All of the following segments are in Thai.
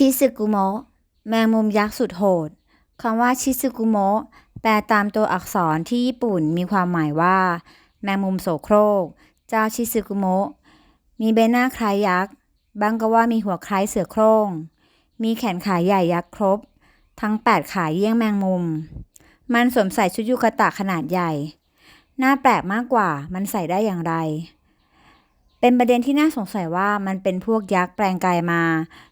ชิซึกุโมะแมงมุมยักษ์สุดโหดคำว่าชิซึกุโมะแปลตามตัวอักษรที่ญี่ปุ่นมีความหมายว่า แมงมุมโสโครก เจ้าชิซึกุโมะมีใบหน้าคล้ายยักษ์บางก็ว่ามีหัวคล้ายเสือโคร่งมีแขนขาใหญ่ยักษ์ครบ ทั้ง 8 ขาเยี่ยงแมงมุม มันสวมใส่ชุดยูกะตะขนาดใหญ่น่าแปลกมากกว่ามันใส่ได้อย่างไร เป็นประเด็นที่น่าสงสัยว่ามันเป็นพวกยักษ์แปลงกายมา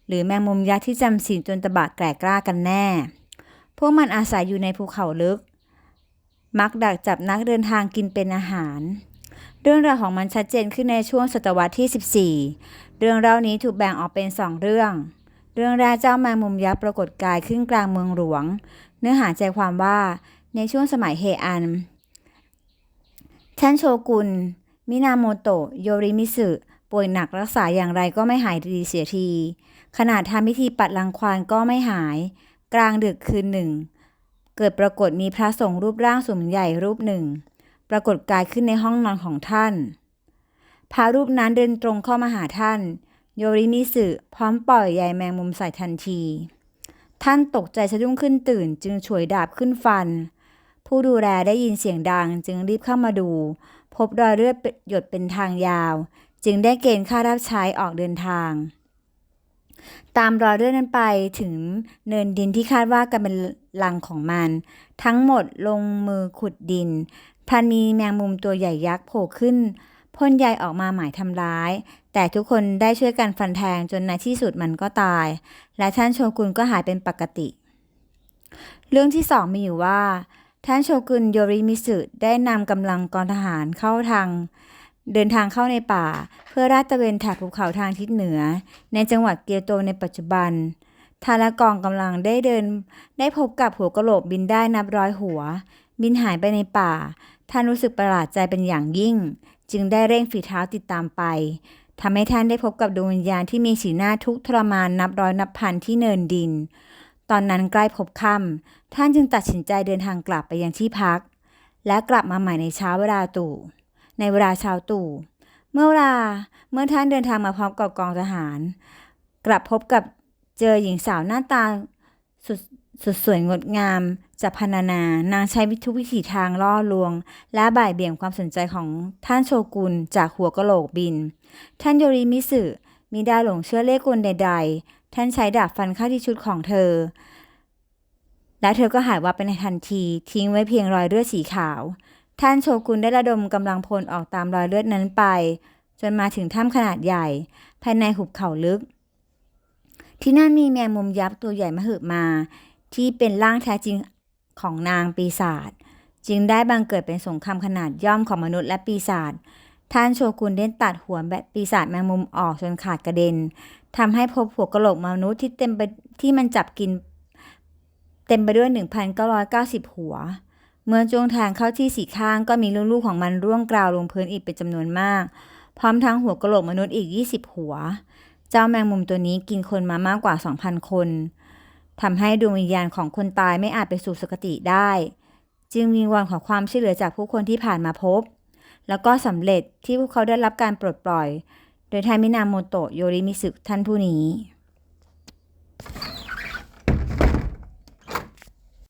หรือแมงมุมยักษ์ที่จำศีลจนตะบะแกรกล้ากันแน่ พวกมันอาศัยอยู่ในภูเขาลึก มักดักจับนักเดินทางกินเป็นอาหาร เรื่องราวของมันชัดเจนขึ้นในช่วงศตวรรษที่ 14 เรื่องเล่านี้ถูกแบ่งออกเป็นสองเรื่อง เรื่องแรกเจ้าแมงมุมยักษ์ปรากฏกายขึ้นกลางเมืองหลวง เนื้อหาใจความว่าในช่วงสมัยเฮอันท่านโชกุน มินาโมโตะโยริมิสึป่วยหนักรักษาอย่างไรก็ไม่หายดีเสียที ขนาดทำพิธีปัดรังควานก็ไม่หาย กลางดึกคืนหนึ่ง เกิดปรากฏมีพระสงฆ์รูปร่างสูงใหญ่รูปหนึ่ง ปรากฏกายขึ้นในห้องนอนของท่าน พระรูปนั้นเดินตรงเข้ามาหาท่าน โยริมิสึพร้อมปล่อยใยแมงมุมใส่ทันที ท่านตกใจสะดุ้งขึ้นตื่นจึงฉวยดาบขึ้นฟัน ผู้ดูแลได้ยินเสียงดังจึงรีบเข้ามาดู พบรอยเลือดหยดเป็นทางยาว จึงได้เกณฑ์ค่ารับใช้ออกเดินทาง ตามรอยเลือดนั้นไปถึงเนินดินที่คาดว่ากันเป็นลังของมัน ทั้งหมดลงมือขุดดินพันมีแมงมุมตัวใหญ่ยักษ์โผล่ขึ้นพ่นใยออกมาหมายทำร้าย แต่ทุกคนได้ช่วยกันฟันแทงจนในที่สุดมันก็ตาย และท่านโชกุนก็หายเป็นปกติ เรื่องที่สองมีอยู่ว่า ท่านโชกุนโยริมิสึได้นำกำลังกองทหารเข้าทาง เดินทางเข้าในป่า เพื่อราดตระเวนแถบภูเขาทางทิศเหนือ ในจังหวัดเกียวโตในปัจจุบันทานละกองกำลังได้เดิน ได้พบกับหัวกะโหลกบินได้นับร้อยหัว บินหายไปในป่า ท่านรู้สึกประหลาดใจเป็นอย่างยิ่ง จึงได้เร่งฝีเท้าติดตามไปทำให้ท่านได้พบกับดวงวิญญาณที่มีสีหน้าทุกข์ทรมานนับร้อยนับพันที่เนินดิน ตอนนั้นใกล้พบค่ำท่านจึงตัดสินใจเดินทางกลับไปยังที่พัก และกลับมาใหม่ในเช้าเวลาตู่ ในเวลาเช้าตู่ เมื่อเวลาเมื่อท่านเดินทางมาพร้อมกับกองทหาร กลับพบกับเจอหญิงสาวหน้าตาสุดสุดสวยงดงามจะพรรณนา นางใช้วิทุวิถีทางล่อลวง และบ่ายเบี่ยงความสนใจของท่านโชกุนจากหัวกะโหลกบิน ท่านโยริมิสึมีดาหลงเชื่อเล่กลใด ท่านใช้ดาบฟันเข้าที่ชุดของเธอ และเธอก็หายวับไปในทันทีทิ้งไว้เพียงรอยเลือดสีขาว ท่านโชกุนได้ระดมกำลังพลออกตามรอยเลือดนั้นไป จนมาถึงถ้ำขนาดใหญ่ ภายในหุบเขาลึก ที่นั่นมีแมงมุมยักษ์ตัวใหญ่มหึมา ที่เป็นร่างแท้จริงของนางปีศาจจึงได้บังเกิดเป็นสงครามขนาดย่อมของมนุษย์และปีศาจ ท่านโชกุนได้ตัดหัวแบบปีศาจแมงมุมออกจนขาดกระเด็นทำให้พบหัวกะโหลกมนุษย์ที่เต็มไปที่มันจับกิน เต็มไปด้วย 1,990 หัว เมื่อจวงแทงเข้าที่สีข้างก็มีลูกๆของมันร่วงกราวลงพื้นอีกเป็นจำนวนมาก พร้อมทั้งหัวกะโหลกมนุษย์อีก 20 หัว เจ้าแมงมุมตัวนี้กินคนมามากกว่า 2,000 คนทำให้ดวงวิญญาณของคนตายไม่อาจไปสู่สกติได้ จึงวิงวอนขอความช่วยเหลือจากผู้คนที่ผ่านมาพบ แล้วก็สำเร็จที่พวกเขาได้รับการปลดปล่อย โดยทามินาโมโตะโยริมิสึท่านผู้นี้